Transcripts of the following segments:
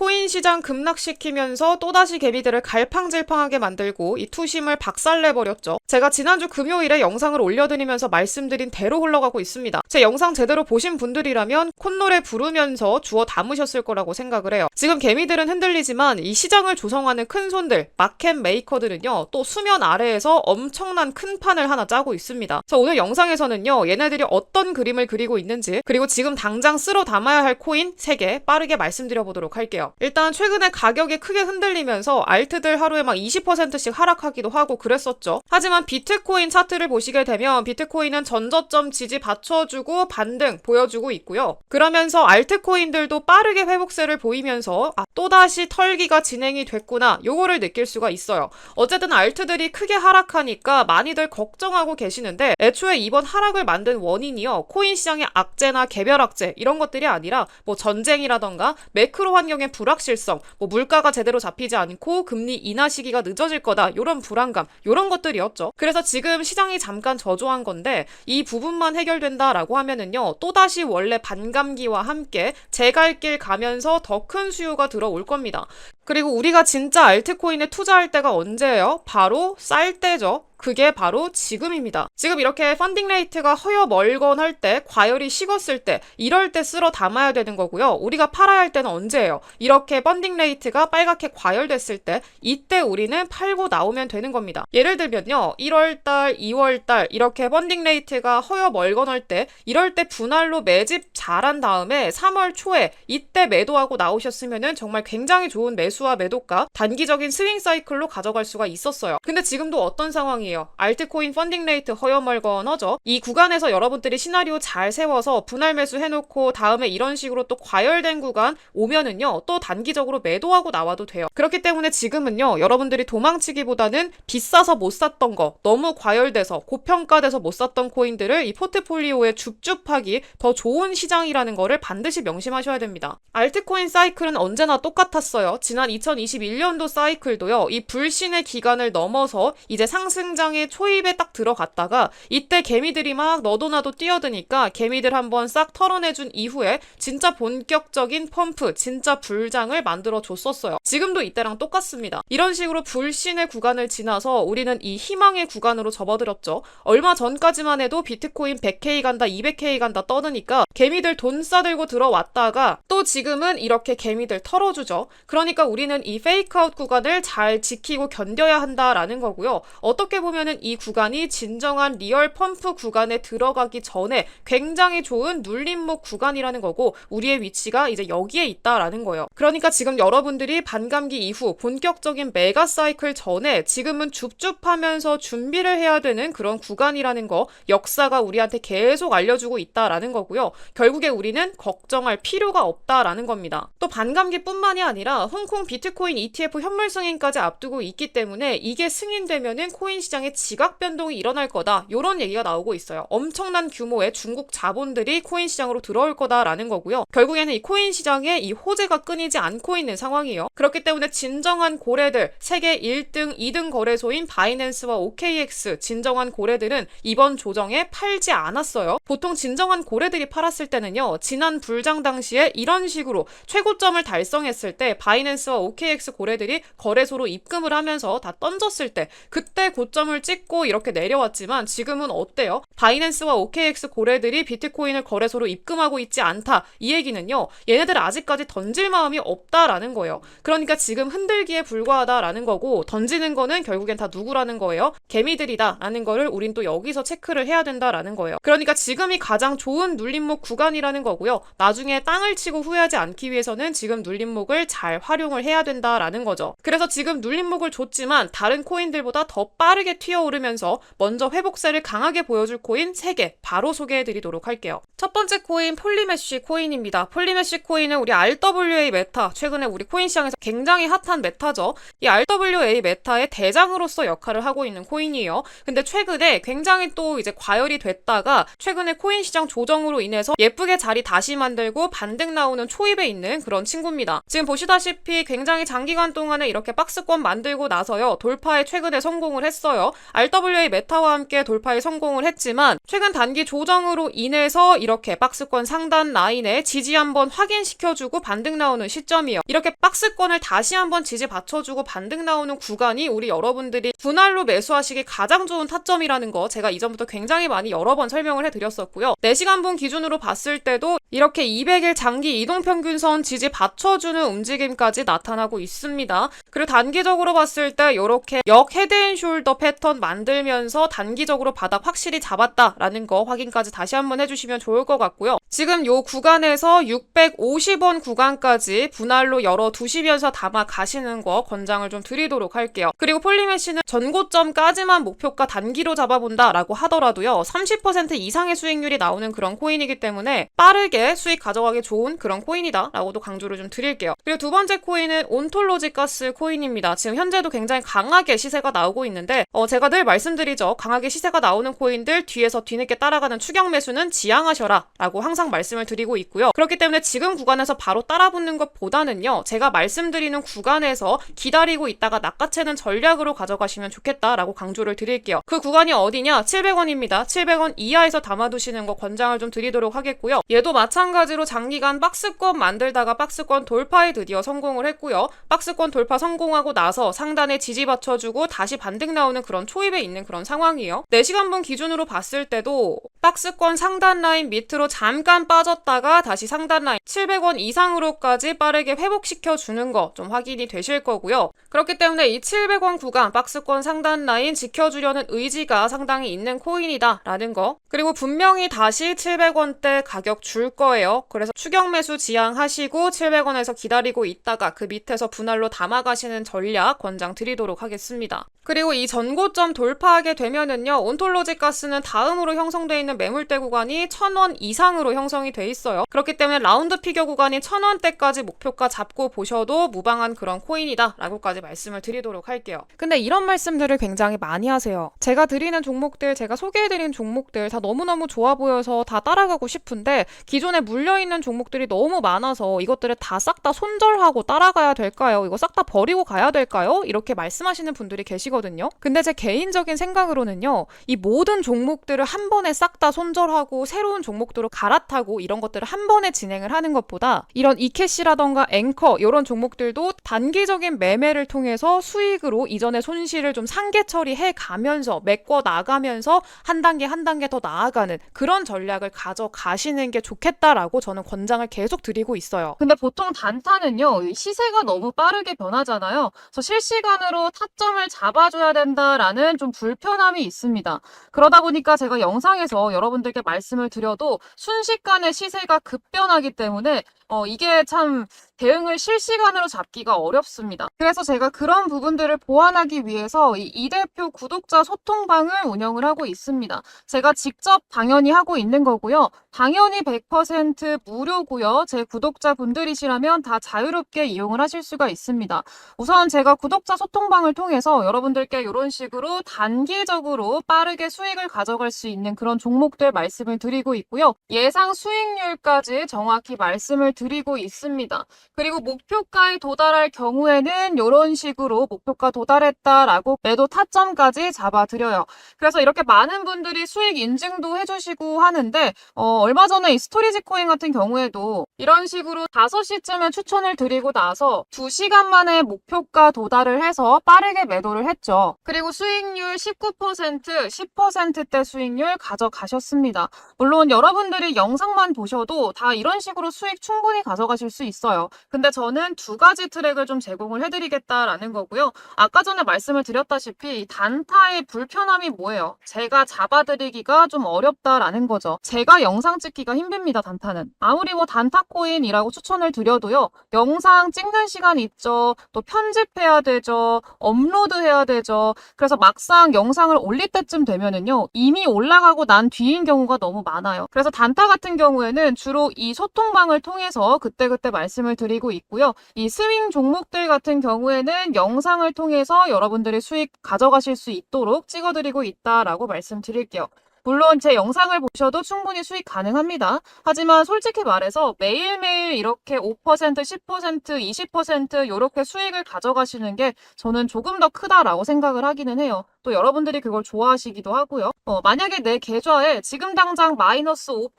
코인 시장 급락시키면서 또다시 개미들을 갈팡질팡하게 만들고 이 투심을 박살내버렸죠. 제가 지난주 금요일에 영상을 올려드리면서 말씀드린 대로 흘러가고 있습니다. 제 영상 제대로 보신 분들이라면 콧노래 부르면서 주워 담으셨을 거라고 생각을 해요. 지금 개미들은 흔들리지만 이 시장을 조성하는 큰 손들, 마켓 메이커들은요, 또 수면 아래에서 엄청난 큰 판을 하나 짜고 있습니다. 그래서 오늘 영상에서는요, 얘네들이 어떤 그림을 그리고 있는지, 그리고 지금 당장 쓸어 담아야 할 코인 3개 빠르게 말씀드려 보도록 할게요. 일단 최근에 가격이 크게 흔들리면서 알트들 하루에 막 20%씩 하락하기도 하고 그랬었죠. 하지만 비트코인 차트를 보시게 되면 비트코인은 전저점 지지 받쳐주고 반등 보여주고 있고요. 그러면서 알트코인들도 빠르게 회복세를 보이면서 아, 또다시 털기가 진행이 됐구나 요거를 느낄 수가 있어요. 어쨌든 알트들이 크게 하락하니까 많이들 걱정하고 계시는데 애초에 이번 하락을 만든 원인이요. 코인 시장의 악재나 개별 악재 이런 것들이 아니라 뭐 전쟁이라던가 매크로 환경의 불확실성, 뭐 물가가 제대로 잡히지 않고 금리 인하 시기가 늦어질 거다 요런 불안감 요런 것들이었죠. 그래서 지금 시장이 잠깐 저조한 건데 이 부분만 해결된다라고 하면은요. 또 다시 원래 반감기와 함께 제갈길 가면서 더 큰 수요가 들어올 겁니다. 그리고 우리가 진짜 알트코인에 투자할 때가 언제예요? 바로 쌀 때죠. 그게 바로 지금입니다. 지금 이렇게 펀딩 레이트가 허여 멀건 할 때, 과열이 식었을 때, 이럴 때 쓸어 담아야 되는 거고요. 우리가 팔아야 할 때는 언제예요? 이렇게 펀딩 레이트가 빨갛게 과열됐을 때, 이때 우리는 팔고 나오면 되는 겁니다. 예를 들면요. 1월달, 2월달 이렇게 펀딩 레이트가 허여 멀건 할 때, 이럴 때 분할로 매집 잘한 다음에 3월 초에 이때 매도하고 나오셨으면은 정말 굉장히 좋은 매수와 매도가 단기적인 스윙 사이클로 가져갈 수가 있었어요. 근데 지금도 어떤 상황이 에요? 알트코인 펀딩 레이트 허여멀건하죠. 이 구간에서 여러분들이 시나리오 잘 세워서 분할 매수 해놓고 다음에 이런 식으로 또 과열된 구간 오면은요 또 단기적으로 매도하고 나와도 돼요. 그렇기 때문에 지금은요 여러분들이 도망치기보다는 비싸서 못 샀던 거 너무 과열돼서 고평가돼서 못 샀던 코인들을 이 포트폴리오에 줍줍하기 더 좋은 시장이라는 거를 반드시 명심하셔야 됩니다. 알트코인 사이클은 언제나 똑같았어요. 지난 2021년도 사이클도요 이 불신의 기간을 넘어서 이제 상승 장의 초입에 딱 들어갔다가 이때 개미들이 막 너도나도 뛰어드니까 개미들 한번 싹 털어내준 이후에 진짜 본격적인 펌프, 진짜 불장을 만들어 줬었어요. 지금도 이때랑 똑같습니다. 이런 식으로 불신의 구간을 지나서 우리는 이 희망의 구간으로 접어들었죠. 얼마 전까지만 해도 비트코인 100K 간다, 200K 간다 떠드니까 개미들 돈 싸들고 들어왔다가 또 지금은 이렇게 개미들 털어주죠. 그러니까 우리는 이 페이크아웃 구간을 잘 지키고 견뎌야 한다라는 거고요. 어떻게 보면 은 이 구간이 진정한 리얼 펌프 구간에 들어가기 전에 굉장히 좋은 눌림목 구간이라는 거고 우리의 위치가 이제 여기에 있다라는 거예요. 그러니까 지금 여러분들이 반감기 이후 본격적인 메가 사이클 전에 지금은 줍줍하면서 준비를 해야 되는 그런 구간이라는 거 역사가 우리한테 계속 알려주고 있다라는 거고요. 결국에 우리는 걱정할 필요가 없다라는 겁니다. 또 반감기뿐만이 아니라 홍콩 비트코인 ETF 현물 승인까지 앞두고 있기 때문에 이게 승인되면은 코인 시 장에 지각 변동이 일어날 거다. 이런 얘기가 나오고 있어요. 엄청난 규모의 중국 자본들이 코인 시장으로 들어올 거다라는 거고요. 결국에는 이 코인 시장에 이 호재가 끊이지 않고 있는 상황이에요. 그렇기 때문에 진정한 고래들, 세계 1등, 2등 거래소인 바이낸스와 OKX 진정한 고래들은 이번 조정에 팔지 않았어요. 보통 진정한 고래들이 팔았을 때는요. 지난 불장 당시에 이런 식으로 최고점을 달성했을 때 바이낸스와 OKX 고래들이 거래소로 입금을 하면서 다 던졌을 때 그때 고점 을 찍고 이렇게 내려왔지만 지금은 어때요? 바이낸스와 OKX 고래들이 비트코인을 거래소로 입금하고 있지 않다. 이 얘기는요. 얘네들 아직까지 던질 마음이 없다라는 거예요. 그러니까 지금 흔들기에 불과하다라는 거고 던지는 거는 결국엔 다 누구라는 거예요? 개미들이다라는 거를 우린 또 여기서 체크를 해야 된다라는 거예요. 그러니까 지금이 가장 좋은 눌림목 구간이라는 거고요. 나중에 땅을 치고 후회하지 않기 위해서는 지금 눌림목을 잘 활용을 해야 된다라는 거죠. 그래서 지금 눌림목을 줬지만 다른 코인들보다 더 빠르게 튀어오르면서 먼저 회복세를 강하게 보여줄 코인 3개 바로 소개해 드리도록 할게요. 첫 번째 코인 폴리메쉬 코인입니다. 폴리메쉬 코인은 우리 RWA 메타 최근에 우리 코인 시장에서 굉장히 핫한 메타죠. 이 RWA 메타의 대장으로서 역할을 하고 있는 코인이에요. 근데 최근에 굉장히 또 이제 과열이 됐다가 최근에 코인 시장 조정으로 인해서 예쁘게 자리 다시 만들고 반등 나오는 초입에 있는 그런 친구입니다. 지금 보시다시피 굉장히 장기간 동안에 이렇게 박스권 만들고 나서요. 돌파에 최근에 성공을 했어요. RWA 메타와 함께 돌파에 성공을 했지만 최근 단기 조정으로 인해서 이렇게 박스권 상단 라인에 지지 한번 확인시켜주고 반등 나오는 시점이에요. 이렇게 박스권을 다시 한번 지지 받쳐주고 반등 나오는 구간이 우리 여러분들이 분할로 매수하시기 가장 좋은 타점이라는 거 제가 이전부터 굉장히 많이 여러 번 설명을 해드렸었고요. 4시간분 기준으로 봤을 때도 이렇게 200일 장기 이동평균선 지지 받쳐주는 움직임까지 나타나고 있습니다. 그리고 단기적으로 봤을 때 이렇게 역 헤드앤숄더 패턴 만들면서 단기적으로 바닥 확실히 잡았다라는 거 확인까지 다시 한번 해주시면 좋을 것 같고요. 지금 요 구간에서 650원 구간까지 분할로 열어 두시면서 담아 가시는 거 권장을 좀 드리도록 할게요. 그리고 폴리메시는 전고점까지만 목표가 단기로 잡아본다라고 하더라도요. 30% 이상의 수익률이 나오는 그런 코인이기 때문에 빠르게 수익 가져가기 좋은 그런 코인이다라고도 강조를 좀 드릴게요. 그리고 두 번째 코인은 온톨로지 가스 코인입니다. 지금 현재도 굉장히 강하게 시세가 나오고 있는데 어, 제가 늘 말씀드리죠. 강하게 시세가 나오는 코인들 뒤에서 뒤늦게 따라가는 추격 매수는 지양하셔라 라고 항상 말씀을 드리고 있고요. 그렇기 때문에 지금 구간에서 바로 따라붙는 것보다는요. 제가 말씀드리는 구간에서 기다리고 있다가 낚아채는 전략으로 가져가시면 좋겠다라고 강조를 드릴게요. 그 구간이 어디냐? 700원입니다. 700원 이하에서 담아두시는 거 권장을 좀 드리도록 하겠고요. 얘도 마찬가지로 장기간 박스권 만들다가 박스권 돌파에 드디어 성공을 했고요. 박스권 돌파 성공하고 나서 상단에 지지 받쳐주고 다시 반등 나오는 그런 초입에 있는 그런 상황이에요. 4시간분 기준으로 봤을 때도 박스권 상단 라인 밑으로 잠깐 빠졌다가 다시 상단 라인 700원 이상으로까지 빠르게 회복시켜 주는 거 좀 확인이 되실 거고요. 그렇기 때문에 이 700원 구간 박스권 상단 라인 지켜주려는 의지가 상당히 있는 코인이다라는 거. 그리고 분명히 다시 700원대 가격 줄 거예요. 그래서 추격 매수 지양하시고 700원에서 기다리고 있다가 그 밑에서 분할로 담아가시는 전략 권장 드리도록 하겠습니다. 그리고 이 전고점 돌파하게 되면은요, 온톨로지 가스는 다음으로 형성되어 있는 매물대 구간이 1000원 이상으로 형성이 돼 있어요. 그렇기 때문에 라운드 피겨 구간이 1000원대까지 목표가 잡고 보셔도 무방한 그런 코인이다 라고까지 말씀을 드리도록 할게요. 근데 이런 말씀들을 굉장히 많이 하세요. 제가 드리는 종목들, 제가 소개해드린 종목들 다 너무너무 좋아 보여서 다 따라가고 싶은데 기존에 물려있는 종목들이 너무 많아서 이것들을 다 싹 다 손절하고 따라가야 될까요? 이거 싹 다 버리고 가야 될까요? 이렇게 말씀하시는 분들이 계시 거든요. 근데 제 개인적인 생각으로는요, 이 모든 종목들을 한 번에 싹 다 손절하고 새로운 종목들로 갈아타고 이런 것들을 한 번에 진행을 하는 것보다 이런 이캐시라던가 앵커 이런 종목들도 단기적인 매매를 통해서 수익으로 이전의 손실을 좀 상계 처리해 가면서 메꿔 나가면서 한 단계 한 단계 더 나아가는 그런 전략을 가져가시는 게 좋겠다라고 저는 권장을 계속 드리고 있어요. 근데 보통 단타는요, 이 시세가 너무 빠르게 변하잖아요. 그래서 실시간으로 타점을 잡아줘야 된다라는 좀 불편함이 있습니다. 그러다 보니까 제가 영상에서 여러분들께 말씀을 드려도 순식간에 시세가 급변하기 때문에 어, 이게 참 대응을 실시간으로 잡기가 어렵습니다. 그래서 제가 그런 부분들을 보완하기 위해서 이 이 대표 구독자 소통방을 운영을 하고 있습니다. 제가 직접 당연히 하고 있는 거고요. 당연히 100% 무료고요. 제 구독자분들이시라면 다 자유롭게 이용을 하실 수가 있습니다. 우선 제가 구독자 소통방을 통해서 여러분들께 이런 식으로 단기적으로 빠르게 수익을 가져갈 수 있는 그런 종목들 말씀을 드리고 있고요. 예상 수익률까지 정확히 말씀을 드리고 있습니다. 그리고 목표가에 도달할 경우에는 이런 식으로 목표가 도달했다라고 매도 타점까지 잡아드려요. 그래서 이렇게 많은 분들이 수익 인증도 해주시고 하는데 어, 얼마 전에 이 스토리지 코인 같은 경우에도 이런 식으로 5시쯤에 추천을 드리고 나서 2시간 만에 목표가 도달을 해서 빠르게 매도를 했죠. 그리고 수익률 19%, 10%대 수익률 가져가셨습니다. 물론 여러분들이 영상만 보셔도 다 이런 식으로 수익 충분히 가져가실 수 있어요. 근데 저는 두 가지 트랙을 좀 제공을 해드리겠다라는 거고요. 아까 전에 말씀을 드렸다시피 단타의 불편함이 뭐예요? 제가 잡아드리기가 좀 어렵다라는 거죠. 제가 영상 찍기가 힘듭니다, 단타는. 아무리 뭐 단타 코인이라고 추천을 드려도요. 영상 찍는 시간 있죠. 또 편집해야 되죠. 업로드해야 되죠. 그래서 막상 영상을 올릴 때쯤 되면은요. 이미 올라가고 난 뒤인 경우가 너무 많아요. 그래서 단타 같은 경우에는 주로 이 소통방을 통해서 그때그때 말씀을 드리고 드리고 있고요. 이 스윙 종목들 같은 경우에는 영상을 통해서 여러분들이 수익 가져가실 수 있도록 찍어드리고 있다라고 말씀드릴게요. 물론 제 영상을 보셔도 충분히 수익 가능합니다. 하지만 솔직히 말해서 매일매일 이렇게 5%, 10%, 20% 이렇게 수익을 가져가시는 게 저는 조금 더 크다라고 생각을 하기는 해요. 또 여러분들이 그걸 좋아하시기도 하고요. 어, 만약에 내 계좌에 지금 당장 마이너스 5%,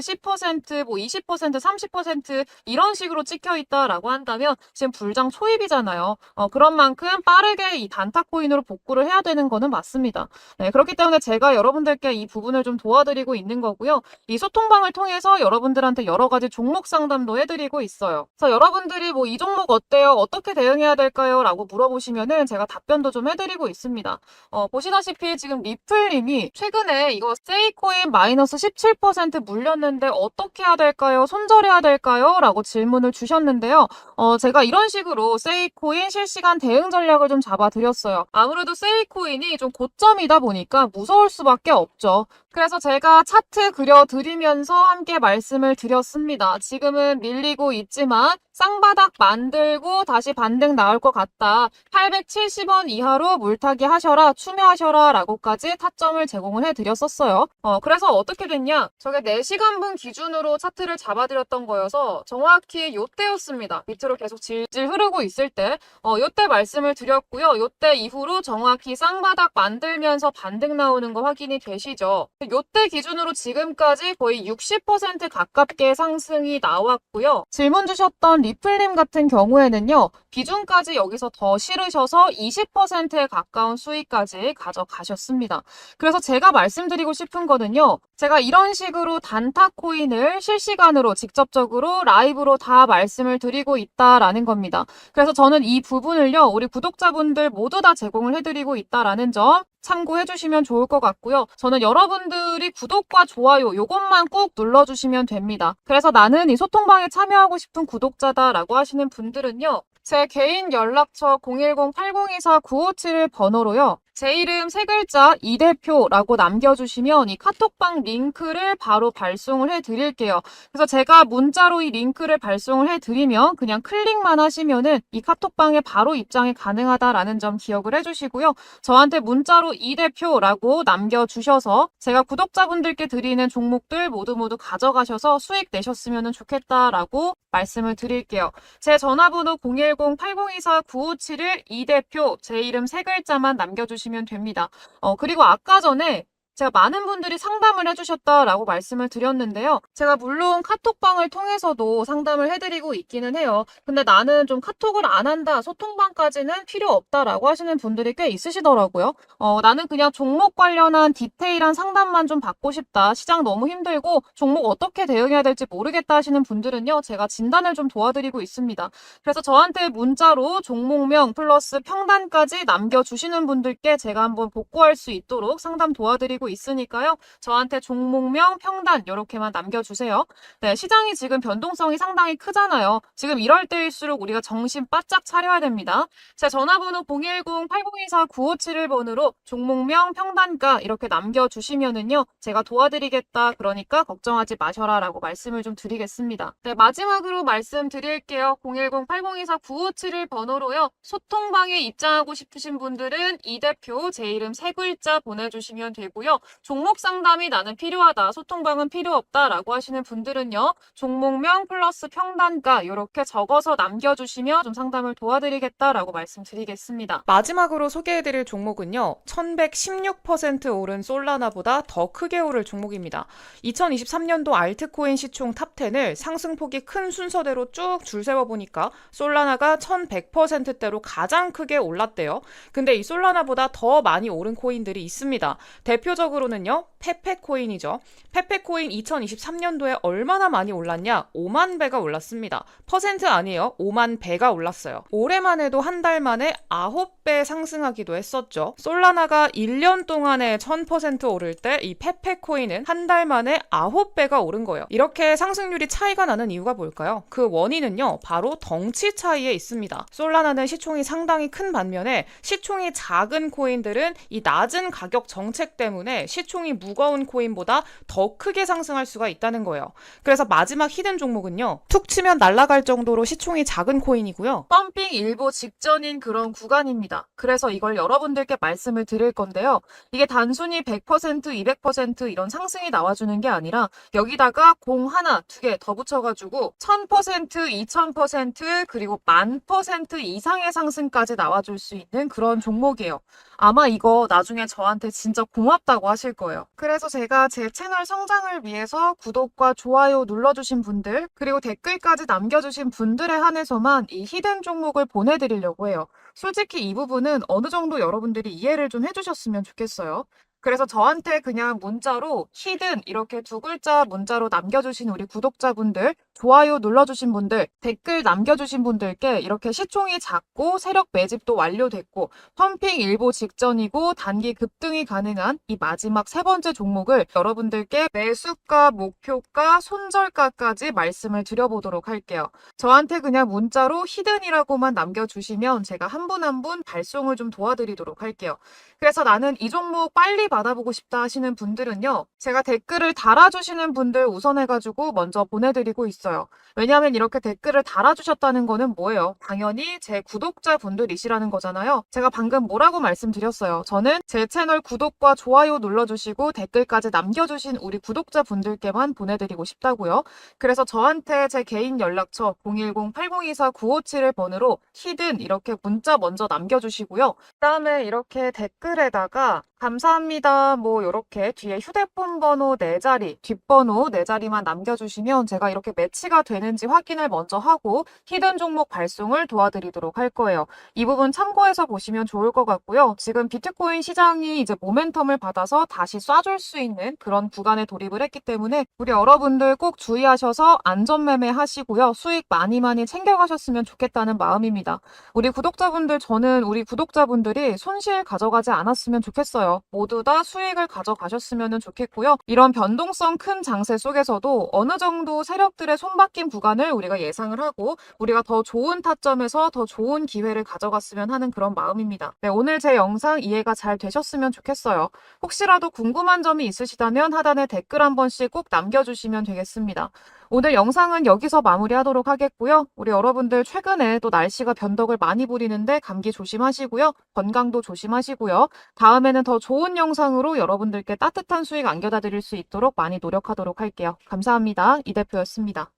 10%, 뭐 20%, 30% 이런 식으로 찍혀 있다라고 한다면 지금 불장 초입이잖아요. 어, 그런 만큼 빠르게 이 단타 코인으로 복구를 해야 되는 거는 맞습니다. 네, 그렇기 때문에 제가 여러분들께 이 부분을 좀 도와드리고 있는 거고요. 이 소통방을 통해서 여러분들한테 여러 가지 종목 상담도 해드리고 있어요. 그래서 여러분들이 뭐 이 종목 어때요? 어떻게 대응해야 될까요? 라고 물어보시면은 제가 답변도 좀 해드리고 있습니다. 어, 보시다시피 지금 리플님이 최근에 이거 세이코인 마이너스 17% 물렸는데 어떻게 해야 될까요? 손절해야 될까요? 라고 질문을 주셨는데요. 어, 제가 이런 식으로 세이코인 실시간 대응 전략을 좀 잡아드렸어요. 아무래도 세이코인이 좀 고점이다 보니까 무서울 수밖에 없죠. 그래서 제가 차트 그려드리면서 함께 말씀을 드렸습니다. 지금은 밀리고 있지만 쌍바닥 만들고 다시 반등 나올 것 같다. 870원 이하로 물타기 하셔라, 추매하셔라 라고까지 타점을 제공을 해드렸었어요. 어, 그래서 어떻게 됐냐? 저게 4시간분 기준으로 차트를 잡아드렸던 거여서 정확히 요때였습니다. 밑으로 계속 질질 흐르고 있을 때, 어, 요때 말씀을 드렸고요. 요때 이후로 정확히 쌍바닥 만들면서 반등 나오는 거 확인이 되시죠? 요때 기준으로 지금까지 거의 60% 가깝게 상승이 나왔고요. 질문 주셨던 리플님 같은 경우에는요, 비중까지 여기서 더 실으셔서 20%에 가까운 수익까지 가져가셨습니다. 그래서 제가 말씀드리고 싶은 거는요, 제가 이런 식으로 단타 코인을 실시간으로 직접적으로 라이브로 다 말씀을 드리고 있다라는 겁니다. 그래서 저는 이 부분을요, 우리 구독자분들 모두 다 제공을 해드리고 있다라는 점 참고해 주시면 좋을 것 같고요. 저는 여러분들이 구독과 좋아요 요것만 꾹 눌러주시면 됩니다. 그래서 나는 이 소통방에 참여하고 싶은 구독자다 라고 하시는 분들은요. 제 개인 연락처 010-8024-957 번호로요. 제 이름 세 글자 이 대표라고 남겨주시면 이 카톡방 링크를 바로 발송을 해드릴게요. 그래서 제가 문자로 이 링크를 발송을 해드리면 그냥 클릭만 하시면은 이 카톡방에 바로 입장이 가능하다라는 점 기억을 해주시고요. 저한테 문자로 이 대표라고 남겨주셔서 제가 구독자분들께 드리는 종목들 모두 모두 가져가셔서 수익 내셨으면 좋겠다라고 말씀을 드릴게요. 제 전화번호 010-8024-9571 이 대표 제 이름 세 글자만 남겨주시면 됩니다. 어, 그리고 아까 전에 제가 많은 분들이 상담을 해주셨다라고 말씀을 드렸는데요. 제가 물론 카톡방을 통해서도 상담을 해드리고 있기는 해요. 근데 나는 좀 카톡을 안 한다, 소통방까지는 필요 없다라고 하시는 분들이 꽤 있으시더라고요. 어, 나는 그냥 종목 관련한 디테일한 상담만 좀 받고 싶다. 시장 너무 힘들고 종목 어떻게 대응해야 될지 모르겠다 하시는 분들은요. 제가 진단을 좀 도와드리고 있습니다. 그래서 저한테 문자로 종목명 플러스 평단까지 남겨주시는 분들께 제가 한번 복구할 수 있도록 상담 도와드리고 있으니까요. 저한테 종목명, 평단 이렇게만 남겨주세요. 네, 시장이 지금 변동성이 상당히 크잖아요. 지금 이럴 때일수록 우리가 정신 바짝 차려야 됩니다. 제 전화번호 010-8024-9571번으로 종목명, 평단가 이렇게 남겨주시면은요. 제가 도와드리겠다. 그러니까 걱정하지 마셔라 라고 말씀을 좀 드리겠습니다. 네, 마지막으로 말씀드릴게요. 010-8024-9571 번호로요. 소통방에 입장하고 싶으신 분들은 이 대표 제 이름 세 글자 보내주시면 되고요. 종목 상담이 나는 필요하다, 소통방은 필요 없다라고 하시는 분들은요. 종목명 플러스 평단가 이렇게 적어서 남겨주시면 좀 상담을 도와드리겠다라고 말씀드리겠습니다. 마지막으로 소개해드릴 종목은요, 1116% 오른 솔라나보다 더 크게 오를 종목입니다. 2023년도 알트코인 시총 탑10을 상승폭이 큰 순서대로 쭉 줄 세워보니까 솔라나가 1100%대로 가장 크게 올랐대요. 근데 이 솔라나보다 더 많이 오른 코인들이 있습니다. 대표적 으로는요, 페페코인이죠. 페페코인 2023년도에 얼마나 많이 올랐냐? 5만 배가 올랐습니다. 퍼센트 아니에요. 5만 배가 올랐어요. 올해만 해도 한 달 만에 9배 상승하기도 했었죠. 솔라나가 1년 동안에 1000% 오를 때 이 페페코인은 한 달 만에 9배가 오른 거예요. 이렇게 상승률이 차이가 나는 이유가 뭘까요? 그 원인은요, 바로 덩치 차이에 있습니다. 솔라나는 시총이 상당히 큰 반면에 시총이 작은 코인들은 이 낮은 가격 정책 때문에 시총이 무거운 코인보다 더 크게 상승할 수가 있다는 거예요. 그래서 마지막 히든 종목은요. 툭 치면 날아갈 정도로 시총이 작은 코인이고요. 펌핑 일보 직전인 그런 구간입니다. 그래서 이걸 여러분들께 말씀을 드릴 건데요. 이게 단순히 100%, 200% 이런 상승이 나와주는 게 아니라 여기다가 공 하나, 두 개 더 붙여가지고 1000%, 2000% 그리고 만 퍼센트 이상의 상승까지 나와줄 수 있는 그런 종목이에요. 아마 이거 나중에 저한테 진짜 고맙다고 하실 거예요. 그래서 제가 제 채널 성장을 위해서 구독과 좋아요 눌러주신 분들, 그리고 댓글까지 남겨주신 분들에 한해서만 이 히든 종목을 보내드리려고 해요. 솔직히 이 부분은 어느 정도 여러분들이 이해를 좀 해주셨으면 좋겠어요. 그래서 저한테 그냥 문자로 히든 이렇게 두 글자 문자로 남겨주신 우리 구독자분들, 좋아요 눌러주신 분들, 댓글 남겨주신 분들께 이렇게 시총이 작고 세력 매집도 완료됐고 펌핑 일보 직전이고 단기 급등이 가능한 이 마지막 세 번째 종목을 여러분들께 매수가, 목표가, 손절가까지 말씀을 드려보도록 할게요. 저한테 그냥 문자로 히든이라고만 남겨주시면 제가 한 분 한분 발송을 좀 도와드리도록 할게요. 그래서 나는 이 종목 빨리 받아보고 싶다 하시는 분들은요. 제가 댓글을 달아주시는 분들 우선해가지고 먼저 보내드리고 있어요. 왜냐하면 이렇게 댓글을 달아주셨다는 거는 뭐예요? 당연히 제 구독자분들이시라는 거잖아요. 제가 방금 뭐라고 말씀드렸어요. 저는 제 채널 구독과 좋아요 눌러주시고 댓글까지 남겨주신 우리 구독자분들께만 보내드리고 싶다고요. 그래서 저한테 제 개인 연락처 010-8024-957을 번호로 히든 이렇게 문자 먼저 남겨주시고요. 그 다음에 이렇게 댓글에다가 감사합니다. 뭐 이렇게 뒤에 휴대폰 번호 네 자리, 뒷번호 네 자리만 남겨주시면 제가 이렇게 매치가 되는지 확인을 먼저 하고 히든 종목 발송을 도와드리도록 할 거예요. 이 부분 참고해서 보시면 좋을 것 같고요. 지금 비트코인 시장이 이제 모멘텀을 받아서 다시 쏴줄 수 있는 그런 구간에 돌입을 했기 때문에 우리 여러분들 꼭 주의하셔서 안전매매 하시고요. 수익 많이 많이 챙겨가셨으면 좋겠다는 마음입니다. 우리 구독자분들 저는 우리 구독자분들이 손실 가져가지 않았으면 좋겠 모두 다 수익을 가져가셨으면 좋겠고요. 이런 변동성 큰 장세 속에서도 어느 정도 세력들의 손바뀐 구간을 우리가 예상을 하고 우리가 더 좋은 타점에서 더 좋은 기회를 가져갔으면 하는 그런 마음입니다. 네, 오늘 제 영상 이해가 잘 되셨으면 좋겠어요. 혹시라도 궁금한 점이 있으시다면 하단에 댓글 한 번씩 꼭 남겨주시면 되겠습니다. 오늘 영상은 여기서 마무리하도록 하겠고요. 우리 여러분들 최근에 또 날씨가 변덕을 많이 부리는데 감기 조심하시고요. 건강도 조심하시고요. 다음에는 더 좋은 영상으로 여러분들께 따뜻한 수익 안겨다 드릴 수 있도록 많이 노력하도록 할게요. 감사합니다. 이 대표였습니다.